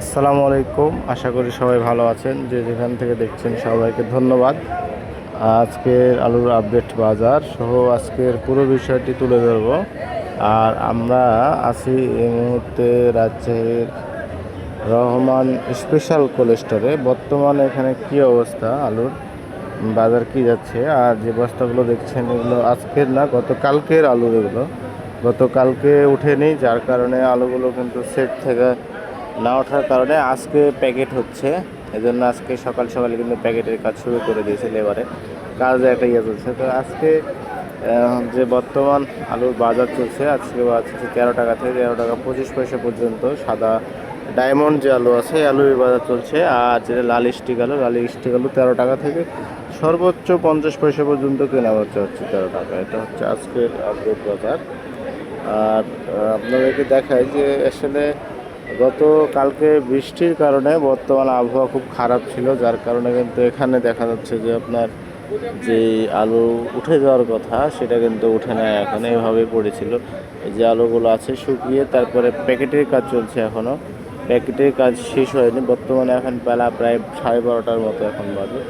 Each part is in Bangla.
আসসালামু আলাইকুম। আশা করি সবাই ভালো আছেন। যে যেখান থেকে দেখছেন সবাইকে ধন্যবাদ। আজকের আলুর আপডেট বাজার সহ আজকের পুরো বিষয়টি তুলে ধরব। আর আমরা আছি এই মুহূর্তে রাজশাহীর রহমান স্পেশাল কোল্ড স্টোরে বর্তমানে এখানে কি অবস্থা আলুর? বাজার কি যাচ্ছে? আর যে বস্তাগুলো দেখছেন এগুলো আজকের না, গতকালকের আলু এগুলো। গতকালকে উঠেনি, যার কারণে আলুগুলো কিন্তু সেট থেকে না ওঠার কারণে আজকে প্যাকেট হচ্ছে। এজন্য আজকে সকাল সকালে কিন্তু প্যাকেটের কাজ শুরু করে দিয়েছে লেবারে। কাজে একটা ইয়ে চলছে। তো আজকে যে বর্তমান আলুর বাজার চলছে, আজকে বাজার তেরো টাকা থেকে তেরো টাকা পঁচিশ পয়সা পর্যন্ত সাদা ডায়মন্ড যে আলু আছে আলুর বাজার চলছে। আর যেটা লাল স্টিক আলু, লাল স্টিক আলু তেরো টাকা থেকে সর্বোচ্চ পঞ্চাশ পয়সা পর্যন্ত কেনা হচ্ছে হচ্ছে তেরো টাকা। এটা হচ্ছে আজকের আপডেট বাজার। আর আপনাদেরকে দেখায় যে আসলে গত কালকে বৃষ্টির কারণে বর্তমান আবহাওয়া খুব খারাপ ছিল, যার কারণে কিন্তু এখানে দেখা যাচ্ছে যে আপনার যে আলু উঠে যাওয়ার কথা সেটা কিন্তু উঠে না এখন এইভাবেই পড়েছিল। যে আলুগুলো আছে শুকিয়ে তারপরে প্যাকেটের কাজ চলছে এখনও প্যাকেটের কাজ শেষ হয়নি, বর্তমানে এখন বেলা প্রায় সাড়ে বারোটার মতো এখন বাজে।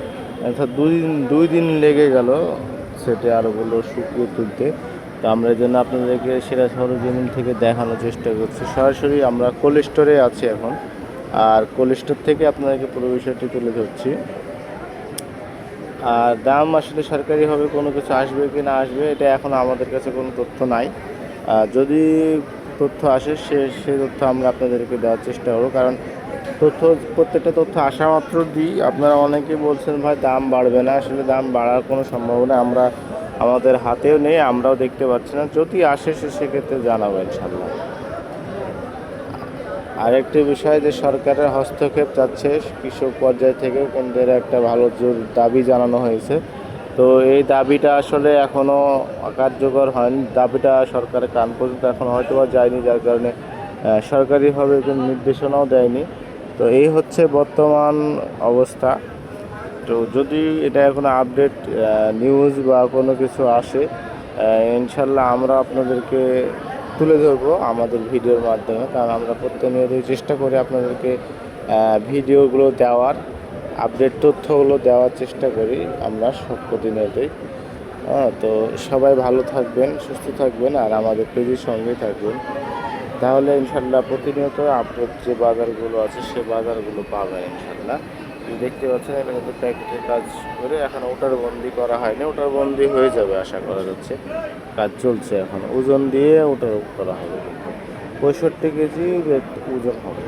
অর্থাৎ দুই দিন দুই দিন লেগে গেল সেটে আলুগুলো শুকিয়ে তুলতে। তো আমরা এই জন্য আপনাদেরকে সেরা সরজমিন থেকে দেখানোর চেষ্টা করছি। সরাসরি আমরা কোল্ড স্টোরে আছি এখন। আর কোল্ড স্টোর থেকে আপনাদেরকে পুরো বিষয়টি তুলে ধরছি। আর দাম আসলে সরকারিভাবে কোনো কিছু আসবে কি না আসবে, এটা এখন আমাদের কাছে কোনো তথ্য নাই। যদি তথ্য আসে, সে সেই তথ্য আমরা আপনাদেরকে দেওয়ার চেষ্টা করব। কারণ তথ্য, প্রত্যেকটা তথ্য আসা মাত্র দিই। আপনারা অনেকে বলছেন, ভাই, দাম বাড়বে না। আসলে দাম বাড়ার কোনো সম্ভাবনা আমরা আমাদের হাতেও নেই, আমরাও দেখতে পাচ্ছি না। যদি আসে সে সেক্ষেত্রে জানাব ইনশাল্লাহ আরেকটি বিষয় যে সরকারের হস্তক্ষেপ চাচ্ছে, কৃষক পর্যায় থেকে কেন্দ্রের একটা ভালো জোর দাবি জানানো হয়েছে। তো এই দাবিটা আসলে এখনও কার্যকর হয়নি। দাবিটা সরকারের কান পর্যন্ত এখন হয়তো বা যায়নি, যার কারণে সরকারিভাবে নির্দেশনাও দেয়নি। তো এই হচ্ছে বর্তমান অবস্থা। তো যদি এটা এখনও আপডেট নিউজ বা কোনো কিছু আসে ইনশাল্লাহ আমরা আপনাদেরকে তুলে ধরবো আমাদের ভিডিওর মাধ্যমে। কারণ আমরা প্রতিনিয়তই চেষ্টা করি আপনাদেরকে ভিডিওগুলো দেওয়ার আপডেট তথ্যগুলো দেওয়ার চেষ্টা করি আমরা সব প্রতিনিয়তই হ্যাঁ তো সবাই ভালো থাকবেন, সুস্থ থাকবেন, আর আমাদের পেজের সঙ্গেই থাকবেন। তাহলে ইনশাল্লাহ প্রতিনিয়ত আপডেট যে বাজারগুলো আছে সে বাজারগুলো পাবে ইনশাল্লাহ দেখতে পাচ্ছেন, এটা কিন্তু প্যাকেটের কাজ করে এখন ওটার বন্দি করা হয়নি, ওটার বন্দি হয়ে যাবে আশা করা যাচ্ছে। কাজ চলছে এখন, ওজন দিয়ে ওটার করা হবে। পঁয়ষট্টি কেজি ওজন হবে।